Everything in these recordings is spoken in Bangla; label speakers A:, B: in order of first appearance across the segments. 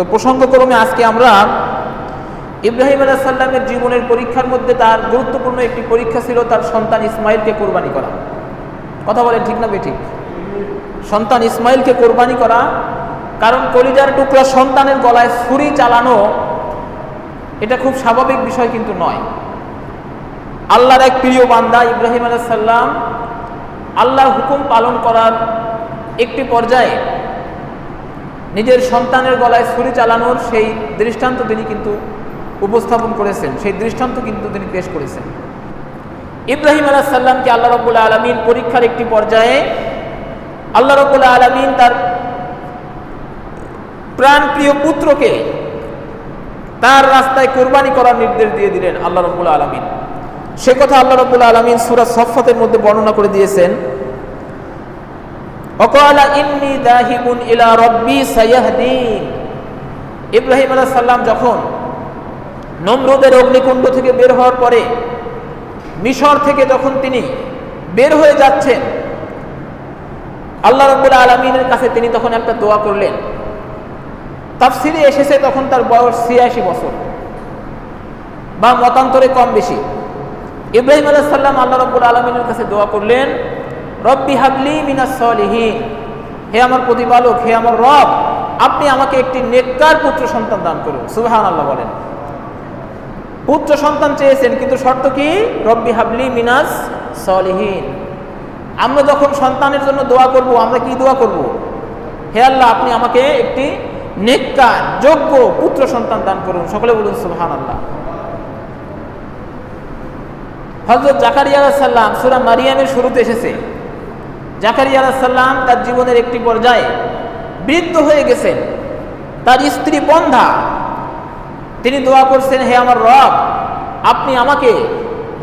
A: তো প্রসঙ্গক্রমে আজকে আমরা ইব্রাহিম আলাহ সাল্লামের জীবনের পরীক্ষার মধ্যে তার গুরুত্বপূর্ণ একটি পরীক্ষা ছিল তার সন্তান ইসমাইলকে কোরবানি করা। কথা বলে ঠিক না বেঠিক সন্তান ইসমাইলকে কোরবানি করা, কারণ কলিজার টুকরা সন্তানের গলায় ছুরি চালানো, এটা খুব স্বাভাবিক বিষয় কিন্তু নয়। আল্লাহর এক প্রিয় বান্দা ইব্রাহিম আলাহ সাল্লাম আল্লাহর হুকুম পালন করার একটি পর্যায়ে নিজের সন্তানের গলায় ছুরি চালানোর সেই দৃষ্টান্ত তিনি কিন্তু উপস্থাপন করেছেন। সেই দৃষ্টান্ত কিন্তু তিনি পেশ করেছেন। ইব্রাহিম আলাহ সাল্লামকে আল্লাহ রব্বুল্লাহ আলমিন পরীক্ষার একটি পর্যায়ে আল্লাহ রব্বুল্লাহ আলমিন তার প্রাণপ্রিয় পুত্রকে তার রাস্তায় কোরবানি করার নির্দেশ দিয়ে দিলেন আল্লাহ রব্বুল্লাহ আলমিন। সে কথা আল্লাহ রব্বুল্লাহ আলমিন সুরাজ সফাতের মধ্যে বর্ণনা করে দিয়েছেন। অকালা ইন্নি দাহিবুন ইলা রব্বি সাইয়াহদিন ইব্রাহিম আলাহ সাল্লাম যখন নমরুদের অগ্নিকুণ্ড থেকে বের হওয়ার পরে মিশর থেকে যখন তিনি বের হয়ে যাচ্ছেন, আল্লাহ রব্বুল আলমিনের কাছে তিনি তখন একটা দোয়া করলেন। তাফসিরে এসেছে তখন তার বয়স ছিয়াশি বছর, বা মতান্তরে কম বেশি। ইব্রাহিম আলাহ সাল্লাম আল্লাহ রব্বুল আলমিনের কাছে দোয়া করলেন রব্বি হাবলি মিনাস সলিহীন। হে আমার প্রতিপালক, হে আমার রব, আপনি আমাকে একটি নেককার পুত্র সন্তান দান করুন। সুবাহান আল্লাহ বলেন। পুত্র সন্তান চেয়েছেন, কিন্তু শর্ত কি? রব্বি হাবলি মিনাস সলিহীন। আমরা যখন সন্তানের জন্য দোয়া করব, আমরা কি দোয়া করব? হে আল্লাহ, আপনি আমাকে একটি নেককার, যোগ্য পুত্র সন্তান দান করুন। সকলে বলুন সুবহান আল্লাহ হজরত জাকারিয়া সাল্লাম সুরা মারিয়ামের শুরুতে এসেছে। জাকারিয়া সাল্লাম তার জীবনের একটি পর্যায়ে বৃদ্ধ হয়ে গেছেন। তার স্ত্রী বন্ধা। তিনি দোয়া করছেন, হে আমার রব, আপনি আমাকে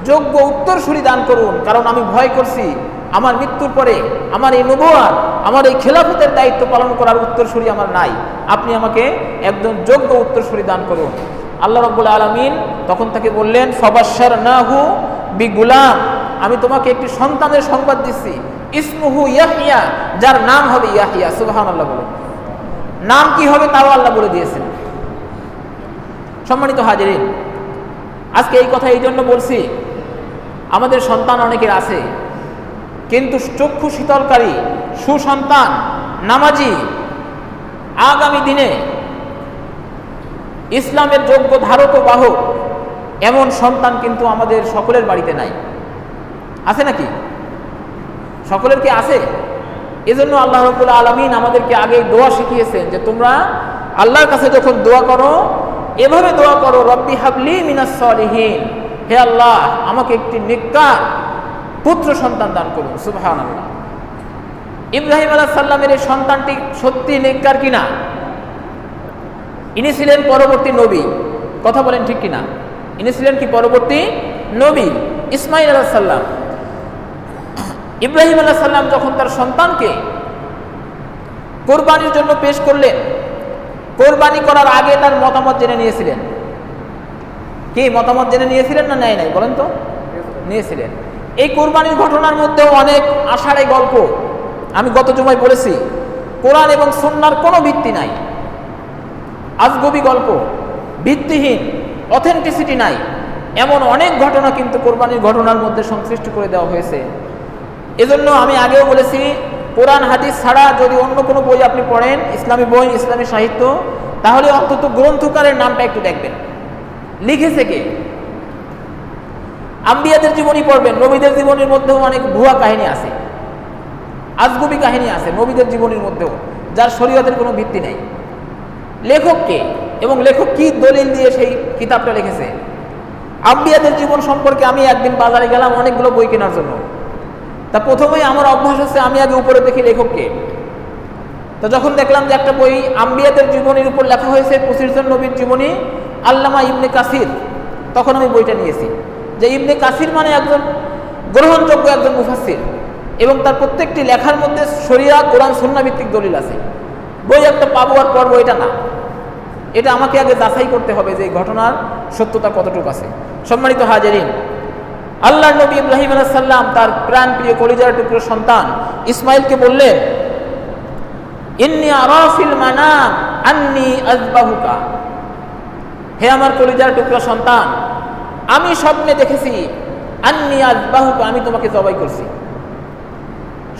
A: যোগ্য উত্তরসূরি দান করুন, কারণ আমি ভয় করছি। আমার মৃত্যুর পরে আমার এই নবুয়ার আমার এই খেলাফতের দায়িত্ব পালন করার উত্তরসূরি আমার নাই। আপনি আমাকে একজন যোগ্য উত্তরসূরি দান করুন। আল্লাহ রব্বুল আলমিন তখন তাকে বললেন সবাসার নাহু বি গুলাম আমি তোমাকে একটি সন্তানের সংবাদ দিচ্ছি ইসমুহু ইয়াহিয়া, যার নাম হবে ইয়াহিয়া। সুবাহান আল্লাহ বলে। নাম কি হবে তাও আল্লাহ বলে দিয়েছেন। সম্মানিত হাজিরিন, আজকে এই কথা এই জন্য বলছি, আমাদের সন্তান অনেকের আছে, কিন্তু চক্ষু শীতলকারী, সুসন্তান, নামাজি, আগামী দিনে ইসলামের যোগ্য ধারক ও বাহক, এমন সন্তান কিন্তু আমাদের সকলের বাড়িতে নাই। আছে নাকি? সকলের কি আছে? এজন্য আল্লাহ রবুল্লা আলমিন আমাদেরকে আগে দোয়া শিখিয়েছেন যে তোমরা আল্লাহর কাছে যখন দোয়া করো, এভাবে দোয়া করো, রব্বি হাবলি মিনাসলিহীন হে আল্লাহ, আমাকে একটি নিকার পুত্র সন্তান দান করুন সুবহান আল্লাহ ইব্রাহিম আলাহ সাল্লামের এই সন্তানটি সত্যি নিকার কিনা? ইনি ছিলেন পরবর্তী নবী। কথা বলেন ঠিক কিনা? ইনি ছিলেন কি পরবর্তী নবী? ইসমাইল আলাহ সাল্লাম ইব্রাহিম আলাহ সাল্লাম যখন তার সন্তানকে কোরবানির জন্য পেশ করলেন, কোরবানি করার আগে তার মতামত জেনে নিয়েছিলেন। কি, মতামত জেনে নিয়েছিলেন না নেয় নাই? বলেন তো। নিয়েছিলেন। এই কোরবানির ঘটনার মধ্যেও অনেক আষাঢ়ে গল্প। আমি গত জমায় বলেছি, কোরআন এবং সন্ন্যার কোনো ভিত্তি নাই। আজগবি গল্প, ভিত্তিহীন অথেন্টিসিটি নাই। এমন অনেক ঘটনা কিন্তু কোরবানির ঘটনার মধ্যে সংশ্লিষ্ট করে দেওয়া হয়েছে। এজন্য আমি আগেও বলেছি, কোরআন, হাদিস ছাড়া যদি অন্য কোনো বই আপনি পড়েন, ইসলামী বই, ইসলামী সাহিত্য, তাহলে অন্তত গ্রন্থকারের নামটা একটু দেখবেন। লিখেছে কে? আম্বিয়াদের জীবনী পড়বেন, নবীদের জীবনের মধ্যেও অনেক ভুয়া কাহিনী আছে। আজগুবি কাহিনী আছে, নবীদের জীবনের মধ্যেও, যার শরীয়তের কোনো ভিত্তি নেই। লেখককে এবং লেখক কি দলিল দিয়ে সেই কিতাবটা লিখেছে? আম্বিয়াদের জীবন সম্পর্কে আমি একদিন বাজারে গেলাম, অনেকগুলো বই কেনার জন্য। তা প্রথমেই আমার অভ্যাস হচ্ছে আমি আগে উপরে দেখি লেখককে। তো যখন দেখলাম যে একটা বই আম্বিয়াদের জীবনীর উপর লেখা হয়েছে পঁচিশ জন নবীর জীবনী, আল্লামা ইবনে কাসির, তখন আমি বইটা নিয়েছি। যে ইবনে কাসির মানে একজন গ্রহণযোগ্য একজন মুফাসির এবং তার প্রত্যেকটি লেখার মধ্যে শরিয়া, কোরআন সন্না ভিত্তিক দলিল আছে। বই একটা পাবো আর পড়ব এটা না। এটা আমাকে আগে যাচাই করতে হবে যে ঘটনার সত্যতা কতটুকু আছে। সম্মানিত হাজারিন আল্লাহ নবী ইব্রাহিম আলাহ সাল্লাম তার প্রাণ প্রিয় কলিজার টুকরো সন্তান ইসমাইলকে বললেন, ইন্নি আরাফিল মানাম, আন্নি আজবাহুকা হে আমার কলিজার টুকরা সন্তান, আমি স্বপ্নে দেখেছি, আন্নি আজবাহুকা আমি তোমাকে জবাই করছি।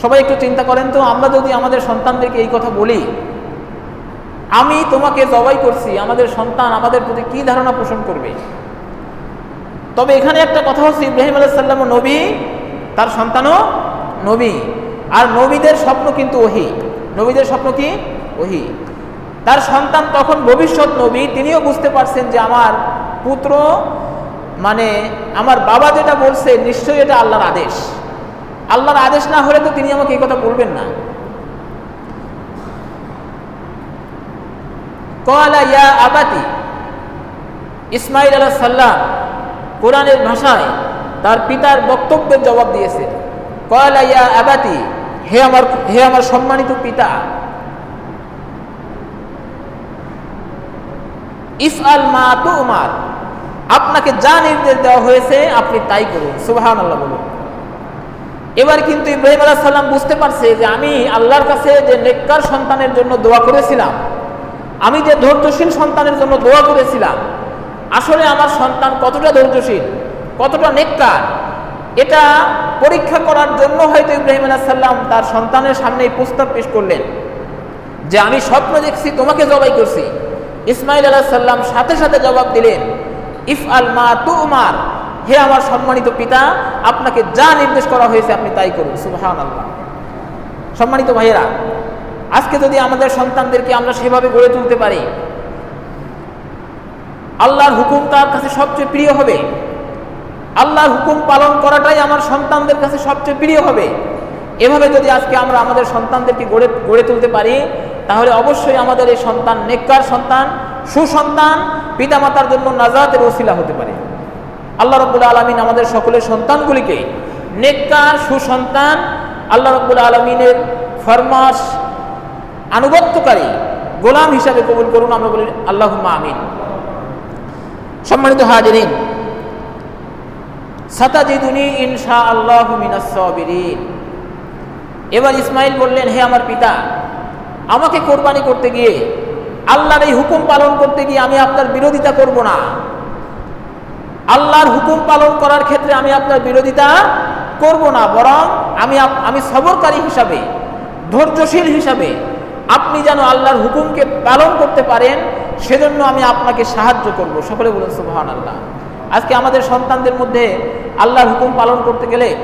A: সবাই একটু চিন্তা করেন তো, আমরা যদি আমাদের সন্তানদেরকে এই কথা বলি, আমি তোমাকে জবাই করছি, আমাদের সন্তান আমাদের প্রতি কি ধারণা পোষণ করবে? তবে এখানে একটা কথা হচ্ছে, ইব্রাহিম আলাইসাল্লাম নবী, তার সন্তানও নবী। আর নবীদের স্বপ্ন কিন্তু ওহি। নবীদের স্বপ্ন কি? ওহি। তার সন্তান তখন ভবিষ্যৎ নবী, তিনিও বুঝতে পারছেন যে আমার পুত্র মানে আমার বাবা যেটা বলছে, নিশ্চয়ই এটা আল্লাহর আদেশ। আল্লাহর আদেশ না হলে তো তিনি আমাকে এই কথা বলবেন না। কলা ইয়া আবাতি ইসমাইল আলাহ সাল্লাম কোরআনের ভাষায় তার পিতার বক্তব্যের জবাব দিয়েছে। ইয়া আবাতি, হে আমার হে আমার সম্মানিত পিতা। ইফ আল মা তো উমার আপনাকে যা নির্দেশ দেওয়া হয়েছে আপনি তাই করুন। সুবাহান আল্লাহ বলুন। এবার কিন্তু ইব্রাহিম আলাহ সাল্লাম বুঝতে পারছে যে আমি আল্লাহর কাছে যে নেককার সন্তানের জন্য দোয়া করেছিলাম, আমি যে ধৈর্যশীল সন্তানের জন্য দোয়া করেছিলাম আসলে আমার সন্তান কতটা ধৈর্যশীল, কতটা নেককার, এটা পরীক্ষা করার জন্য হয়তো ইব্রাহিম আলাহ সাল্লাম তার সন্তানের সামনে এই প্রস্তাব পেশ করলেন যে আমি স্বপ্ন দেখছি, তোমাকে জবাই করছি। ইসমাইল আলাহ সাল্লাম সাথে সাথে জবাব দিলেন ইফ আল মা তু উমার হে আমার সম্মানিত পিতা, আপনাকে যা নির্দেশ করা হয়েছে আপনি তাই করুন। সুবাহান আল্লাহ সম্মানিত ভাইয়েরা, আজকে যদি আমাদের সন্তানদেরকে আমরা সেভাবে গড়ে তুলতে পারি আল্লাহর হুকুম তার কাছে সবচেয়ে প্রিয় হবে। আল্লাহর হুকুম পালন করাটাই আমার সন্তানদের কাছে সবচেয়ে প্রিয় হবে। এভাবে যদি আজকে আমরা আমাদের সন্তানদেরকে গড়ে গড়ে তুলতে পারি, তাহলে অবশ্যই আমাদের এই সন্তান নেককার সন্তান, সুসন্তান, পিতামাতার জন্য নাজাতের ওসিলা হতে পারে। আল্লাহ রব্বুল আলমিন আমাদের সকলের সন্তানগুলিকে নেককার, সুসন্তান, আল্লাহ রব্বুল আলমিনের ফরমাস আনুগত্যকারী গোলাম হিসাবে কবুল করুন। আমরা বলি আল্লাহ আমিন। সম্মানিত হাজিরিন, সাতাজিদুনি ইনশা আল্লাহ মিনাসবিরিন এবার ইসমাইল বললেন, হে আমার পিতা, আমাকে কোরবানি করতে গিয়ে, আল্লাহর এই হুকুম পালন করতে গিয়ে আমি আপনার বিরোধিতা করব না। আল্লাহর হুকুম পালন করার ক্ষেত্রে আমি আপনার বিরোধিতা করব না, বরং আমি আমি সবরকারী হিসাবে, ধৈর্যশীল হিসাবে আপনি যেন আল্লাহর হুকুমকে পালন করতে পারেন সেজন্য আমি আপনাকে সাহায্য করব। সকলে বলুন সুবহান আল্লাহ আজকে আমাদের সন্তানদের মধ্যে আল্লাহর হুকুম পালন করতে গেলে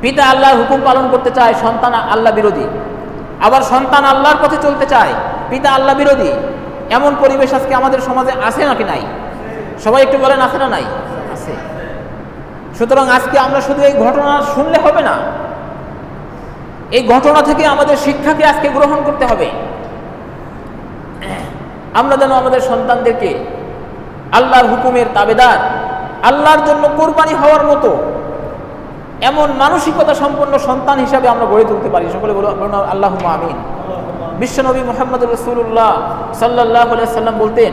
A: পিতা আল্লাহর হুকুম পালন করতে চায়, সন্তান আল্লাহ বিরোধী। আবার সন্তান আল্লাহর পথে চলতে চায়, পিতা আল্লাহ বিরোধী। এমন পরিবেশ আজকে আমাদের সমাজে আছে নাকি নাই? সবাই একটু বলেন, আছে না নাই? আছে। সুতরাং আজকে আমরা শুধু এই ঘটনা শুনলে হবে না। এই ঘটনা থেকে আমাদের শিক্ষাকে আজকে গ্রহণ করতে হবে। আমরা যেন আমাদের সন্তানদেরকে আল্লাহর হুকুমের তাবেদার, আল্লাহর জন্য কোরবানি হওয়ার মতো এমন মানসিকতা সম্পন্ন সন্তান হিসাবে আমরা গড়ে তুলতে পারি। সকলে আল্লাহ আমিন। বিশ্বনবী মোহাম্মদ রসুল্লাহ সাল্লাহ সাল্লাম বলতেন,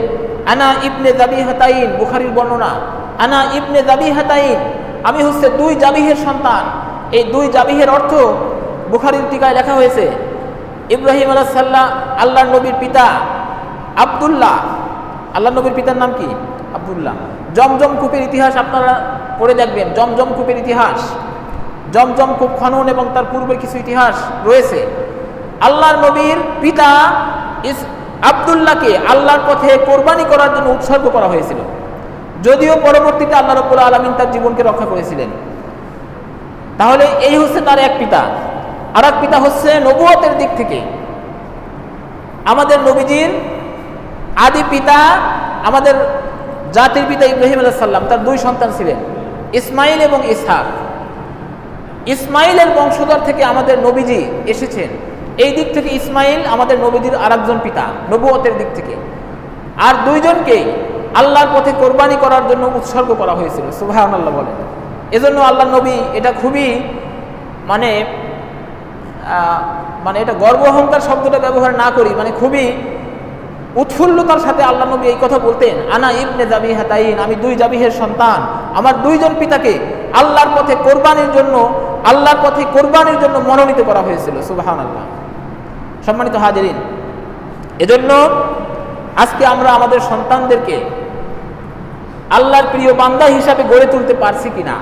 A: আনা ইবনে জাবি হাতাইন বুখারির বর্ণনা, আনা ইবনে জাবি হাতাইন আমি হচ্ছে দুই জাবিহের সন্তান। এই দুই জাবিহের অর্থ বুখারির টিকায় লেখা হয়েছে, ইব্রাহিম আলাহ সাল্লাহ আল্লাহ নবীর পিতা আবদুল্লাহ। আল্লাহ নবীর পিতার নাম কি? আবদুল্লাহ। জমজম কূপের ইতিহাস আপনারা পড়ে দেখবেন। জমজম কূপের ইতিহাস। জমজম কূপ খনন এবং তার পূর্বের কিছু ইতিহাস রয়েছে। আল্লাহর নবীর পিতা ইস আবদুল্লাহকে আল্লাহর পথে কোরবানি করার জন্য উৎসর্গ করা হয়েছিল। যদিও পরবর্তীতে আল্লাহ রব্বুল আলমিন তার জীবনকে রক্ষা করেছিলেন। তাহলে এই হচ্ছে তার এক পিতা। আর এক পিতা হচ্ছে নবুয়তের দিক থেকে। আমাদের নবীজির আদি পিতা, আমাদের জাতির পিতা ইব্রাহিম আলাইসাল্লাম তার দুই সন্তান ছিলেন, ইসমাইল এবং ইসহাক। ইসমাইলের বংশধর থেকে আমাদের নবীজি এসেছেন। এই দিক থেকে ইসমাইল আমাদের নবীজির আরেকজন পিতা নবুয়তের দিক থেকে। আর দুইজনকে আল্লাহর পথে কোরবানি করার জন্য উৎসর্গ করা হয়েছিল সুবাহ আল্লাহ বলেন। এজন্য আল্লাহ নবী এটা খুবই মানে মানে এটা গর্ব অহংকার শব্দটা ব্যবহার না করি মানে খুবই উৎফুল্লতার সাথে আল্লাহ নবী এই কথা বলতেন, আনা ইবনে জাবি হাতাইন আমি দুই জাবিহের সন্তান। আমার দুইজন পিতাকে আল্লাহর পথে কোরবানির জন্য, আল্লাহর পথে কোরবানির জন্য মনোনীত করা হয়েছিল। সুবাহান আল্লাহ সম্মানিত হাজিরিন, এজন্য আজকে আমরা আমাদের সন্তানদেরকে আল্লাহর প্রিয় বান্দা হিসাবে গড়ে তুলতে পারছি কিনা?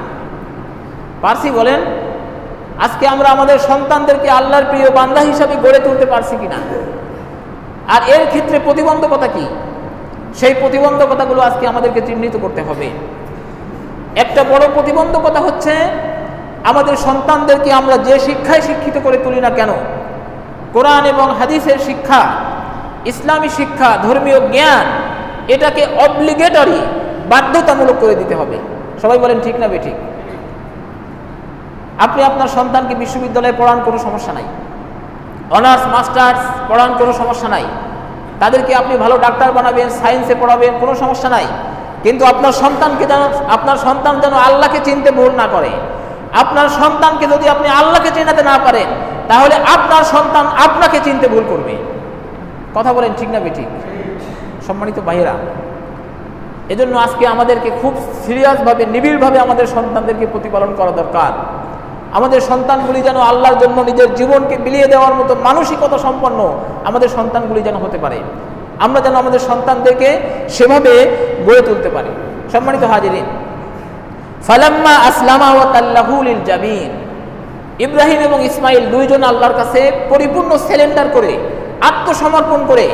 A: পারছি বলেন, আজকে আমরা আমাদের সন্তানদেরকে আল্লাহর প্রিয় বান্দা হিসাবে গড়ে তুলতে পারছি কিনা? আর এর ক্ষেত্রে প্রতিবন্ধকতা কি? সেই প্রতিবন্ধকতাগুলো আজকে আমাদেরকে চিহ্নিত করতে হবে। একটা বড় প্রতিবন্ধকতা হচ্ছে, আমাদের সন্তানদেরকে আমরা যে শিক্ষায় শিক্ষিত করে তুলি না কেন, কোরআন এবং হাদিসের শিক্ষা, ইসলামী শিক্ষা, ধর্মীয় জ্ঞান, এটাকে অব্লিগেটরি বাধ্যতামূলক করে দিতে হবে। সবাই বলেন, ঠিক না বেঠিক আপনি আপনার সন্তানকে বিশ্ববিদ্যালয়ে পড়ান, কোনো সমস্যা নাই। অনার্স, মাস্টার্স পড়ান কোনো সমস্যা নাই। তাদেরকে আপনি ভালো ডাক্তার বানাবেন, সায়েন্সে পড়াবেন, কোনো সমস্যা নাই। কিন্তু আপনার সন্তানকে যেন, আপনার সন্তান যেন আল্লাহকে চিনতে ভুল না করে। আপনার সন্তানকে যদি আপনি আল্লাহকে চেনাতে না পারেন, তাহলে আপনার সন্তান আপনাকে চিনতে ভুল করবে। কথা বলেন ঠিক না বেঠিক? সম্মানিত বাহিরা এজন্য আজকে আমাদেরকে খুব সিরিয়াসভাবে নিবিড়ভাবে আমাদের সন্তানদেরকে প্রতিপালন করা দরকার। আমাদের সন্তানগুলি যেন আল্লাহর জন্য নিজের জীবনকে বিলিয়ে দেওয়ার মতো মানসিকতা সম্পন্ন আমাদের সন্তানগুলি যেন হতে পারে। আমরা যেন আমাদের সন্তানদেরকে সেভাবে গড়ে তুলতে পারি। সম্মানিত হাজিরিন, ফালাম্মা আসলামা ও জামিন। ইব্রাহিম এবং ইসমাইল দুইজন আল্লাহর কাছে পরিপূর্ণ স্যালেন্ডার করে, আত্মসমর্পণ করে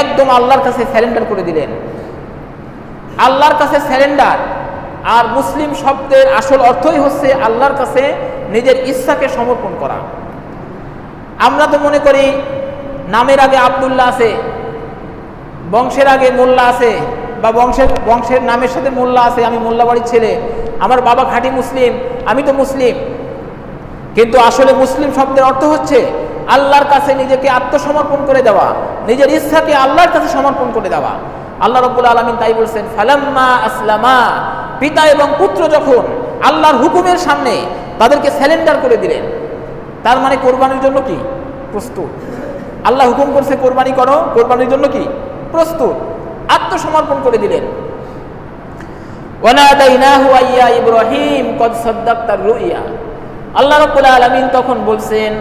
A: একদম আল্লাহর কাছে স্যালেন্ডার করে দিলেন। আল্লাহর কাছে স্যালেন্ডার আর মুসলিম শব্দের আসল অর্থই হচ্ছে আল্লাহর কাছে নিজের ইচ্ছাকে সমর্পণ করা। আমরা তো মনে করি নামের আগে আবদুল্লাহ আছে, বংশের আগে মোল্লা আছে বা বংশের বংশের নামের সাথে মোল্লা আছে, আমি মোল্লা বাড়ির ছেলে, আমার বাবা খাঁটি মুসলিম, আমি তো মুসলিম। কিন্তু আসলে মুসলিম শব্দের অর্থ হচ্ছে আল্লাহর কাছে নিজেকে আত্মসমর্পণ করে দেওয়া, নিজের ইচ্ছাকে আল্লাহর কাছে সমর্পণ করে দেওয়া। আল্লাহ রব্বুল আলমিন তাই বলছেন, ফালাম্মা আসলামা পিতা এবং পুত্র যখন আল্লাহর হুকুমের সামনে তাদেরকে স্যালেন্ডার করে দিলেন, তার মানে কোরবানির জন্য কি? প্রস্তুত। আল্লাহ হুকুম করছে, কোরবানি করো, কোরবানির জন্য কি? প্রস্তুত। আত্মসমর্পণ করে দিলেন। ইব্রাহিম কদ সাদ্দাক্তার রুইয়া। আল্লাহ রাব্বুল আলামিন তখন বলছেন,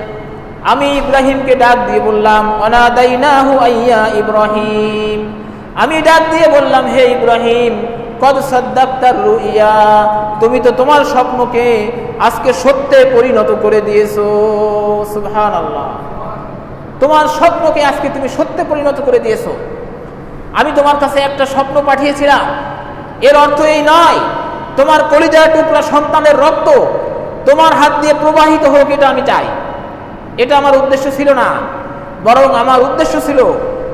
A: আমি ইব্রাহিমকে ডাক দিয়ে বললাম অনাদাইনাহু আইয়া ইব্রাহিম। আমি ডাক দিয়ে বললাম, হে ইব্রাহিম কদ সাদ্দাক্তার রুইয়া তুমি তো তোমার স্বপ্নকে আজকে সত্যে পরিণত করে দিয়েছ। সুবহানাল্লাহ। তোমার স্বপ্নকে আজকে তুমি সত্যে পরিণত করে দিয়েছ। আমি তোমার কাছে একটা স্বপ্ন পাঠিয়েছিলাম। এর অর্থ এই নয়, তোমার কলিজার টুকরা সন্তানের রক্ত তোমার হাত দিয়ে প্রবাহিত হোক, এটা আমি চাই। এটা আমার উদ্দেশ্য ছিল না, বরং আমার উদ্দেশ্য ছিল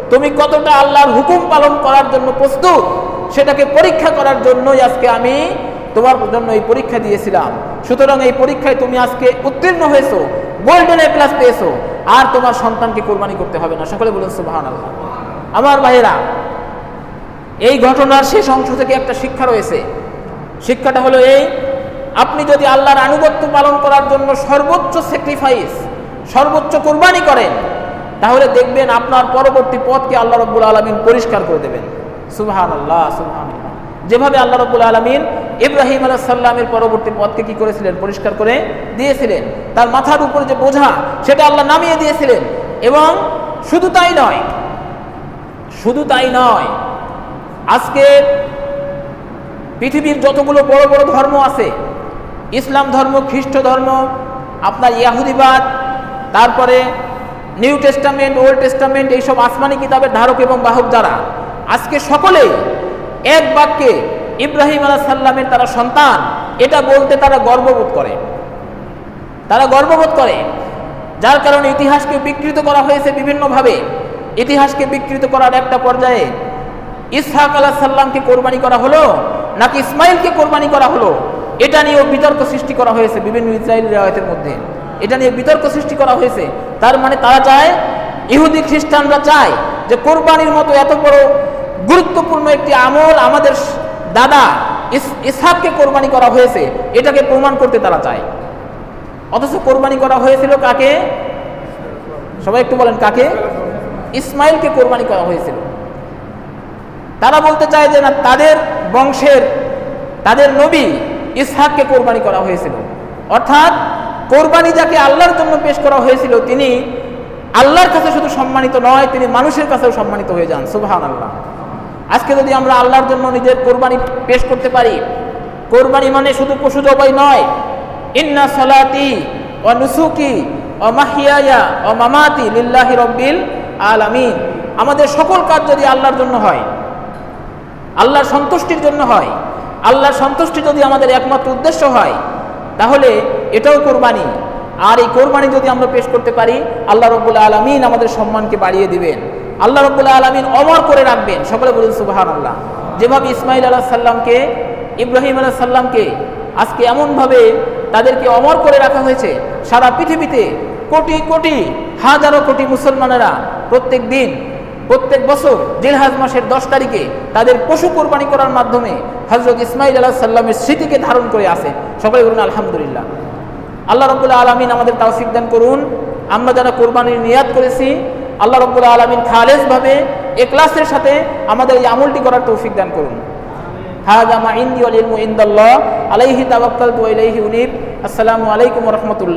A: তুমি কতটা আল্লাহর হুকুম পালন করার জন্য প্রস্তুত সেটাকে পরীক্ষা করার জন্যই আজকে আমি তোমার জন্য এই পরীক্ষা দিয়েছিলাম। সুতরাং এই পরীক্ষায় তুমি আজকে উত্তীর্ণ হয়েছো গোল্ডেন এ প্লাস পেয়েছ, আর তোমার সন্তানকে কোরবানি করতে হবে না। সকলে বলুন সুবাহান আল্লাহ আমার ভাইয়েরা, এই ঘটনার শেষ অংশ থেকে একটা শিক্ষা রয়েছে। শিক্ষাটা হলো এই, আপনি যদি আল্লাহর আনুগত্য পালন করার জন্য সর্বোচ্চ স্যাক্রিফাইস সর্বোচ্চ কোরবানি করেন, তাহলে দেখবেন আপনার পরবর্তী পথকে আল্লাহ রব্বুল আলমিন পরিষ্কার করে দেবেন। আল্লাহ যেভাবে আল্লাহ রব্বুল আলমিন ইব্রাহিম আলাহ সাল্লামের পরবর্তী পথকে কি করেছিলেন? পরিষ্কার করে দিয়েছিলেন। তার মাথার উপরে যে বোঝা, সেটা আল্লাহ নামিয়ে দিয়েছিলেন। এবং শুধু তাই নয়, শুধু তাই নয়, আজকে পৃথিবীর যতগুলো বড় বড় ধর্ম আছে, ইসলাম ধর্ম, খ্রিস্ট ধর্ম, আপনার ইয়াহুদিবাদ তারপরে নিউ টেস্টামেন্ট, ওল্ড টেস্টামেন্ট, এইসব আসমানি কিতাবের ধারক এবং বাহক যারা আজকে সকলেই এক বাক্যে ইব্রাহিম আলাহ সাল্লামের তারা সন্তান, এটা বলতে তারা গর্ববোধ করে। তারা গর্ববোধ করে। যার কারণে ইতিহাসকে বিকৃত করা হয়েছে বিভিন্নভাবে। ইতিহাসকে বিকৃত করার একটা পর্যায়ে ইসহাক আলাহ সাল্লামকে কোরবানি করা হলো, নাকি ইসমাইলকে কোরবানি করা হলো, এটা নিয়েও বিতর্ক সৃষ্টি করা হয়েছে বিভিন্ন ইসরায়েল রেওয়ায়তের মধ্যে। এটা নিয়ে বিতর্ক সৃষ্টি করা হয়েছে। তার মানে তারা চায়, ইহুদি খ্রিস্টানরা চায় যে কোরবানির মতো এত বড় গুরুত্বপূর্ণ একটি আমল আমাদের দাদা ইসহাককে কোরবানি করা হয়েছে, এটাকে প্রমাণ করতে তারা চায়। অথচ কোরবানি করা হয়েছিল কাকে? সবাই একটু বলেন কাকে? ইসমাইলকে কোরবানি করা হয়েছিল। তারা বলতে চায় যে না, তাদের বংশের, তাদের নবী ইসহাককে কোরবানি করা হয়েছিল। অর্থাৎ কোরবানি যাকে আল্লাহর জন্য পেশ করা হয়েছিল, তিনি আল্লাহর কাছে শুধু সম্মানিত নয়, তিনি মানুষের কাছেও সম্মানিত হয়ে যান। সুবহান আল্লাহ আজকে যদি আমরা আল্লাহর জন্য নিজের কোরবানি পেশ করতে পারি, কোরবানি মানে শুধু পশু জবাই নয়, ইন্না সলাতি ও নুসুকি ও মাহিয়ায়া ও মামাতি লিল্লাহি রব্বিল আলামিন। আমাদের সকল কাজ যদি আল্লাহর জন্য হয়, আল্লাহর সন্তুষ্টির জন্য হয়, আল্লাহর সন্তুষ্টি যদি আমাদের একমাত্র উদ্দেশ্য হয়, তাহলে এটাও কোরবানি। আর এই কোরবানি যদি আমরা পেশ করতে পারি, আল্লাহ রব্বুল আলমিন আমাদের সম্মানকে বাড়িয়ে দিবেন। আল্লাহ রব্বুল আলমিন অমর করে রাখবেন। সকলে বলুন সুবাহান আল্লাহ যেভাবে ইসমাইল আলাহ সাল্লামকে ইব্রাহিম আলাহ সাল্লামকে আজকে এমনভাবে তাদেরকে অমর করে রাখা হয়েছে, সারা পৃথিবীতে কোটি কোটি, হাজারো কোটি মুসলমানেরা প্রত্যেক দিন, প্রত্যেক বছর জিলহাজ মাসের দশ তারিখে তাদের পশু কোরবানি করার মাধ্যমে হজরত ইসমাইল আলাহ সাল্লামের স্মৃতিকে ধারণ করে আসে। সবাই বলুন আলহামদুলিল্লাহ। আল্লাহ রব্বুল্লাহ আলমিন আমাদের তৌফিক দান করুন। আমরা যারা কোরবানির নিয়াদ করেছি আল্লাহ রব্বুল আলমিন খালেজভাবে এক্লাসের সাথে আমাদের এই আমলটি করার তৌফিক দান করুন। হাজামা ইন্দি আলিম ইন্দাল্লাহ আলাইহি তাবাক্কাল তু আলাইহি উনিব। আসসালামু আলাইকুম রাহমাতুল্লাহ।